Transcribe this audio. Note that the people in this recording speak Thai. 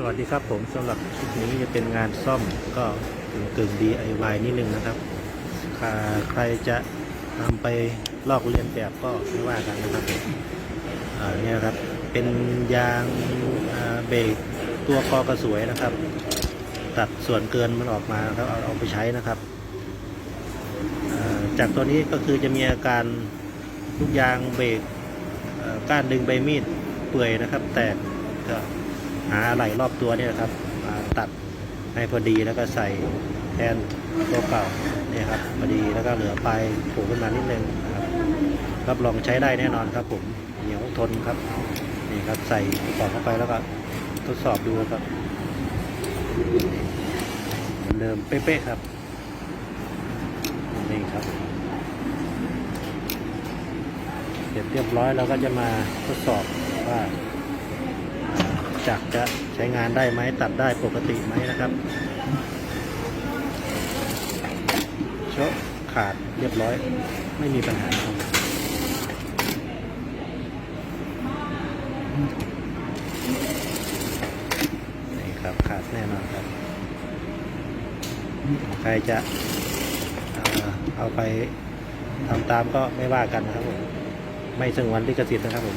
สวัสดีครับผมสำหรับคลิปนี้จะเป็นงานซ่อมก็กึ่งกึ่ง DIY นิดนึงนะครับ ใครจะนำไปลอกเลียนแบบก็ไม่ว่ากันนะครับเนี่ยครับเป็นยางาเบรกตัวคอกระสวยนะครับ ตัดส่วนเกินมันออกมาครับเอาเอาไปใช้นะครับาจากตัวนี้ก็คือจะมีอาการลูกยางเบรกก้านดึงใบมีดเปื่อยนะครับ แตกก็ หาอะไหล่รอบตัวเนี่ยนะครับมาตัดให้พอดีแล้วก็ใส่แทนตัวเก่าเนี่ยครับพอดีแล้วก็เหลือปลายโผล่ขึ้นมานิดนึงนะครับรับรองใช้ได้แน่นอนครับผมเหนียวทนครับนี่ครับใส่กล่อเข้าไปแล้วก็ทดสอบดูครับเหมือนเดิมเป๊ะๆครับนี่ครับเสร็จเรียบร้อยเราก็จะมาทดสอบว่า จักรจะใช้งานได้ไหมตัดได้ปกติไหมนะครับโชะขาดเรียบร้อย ไม่มีปัญหาครับนี่ครับขาดแน่นอนครับ ใครจะเอ่อเอาไปทำตามก็ไม่ว่ากันนะครับผม ไม่สงวนลิขสิทธิ์นะครับผม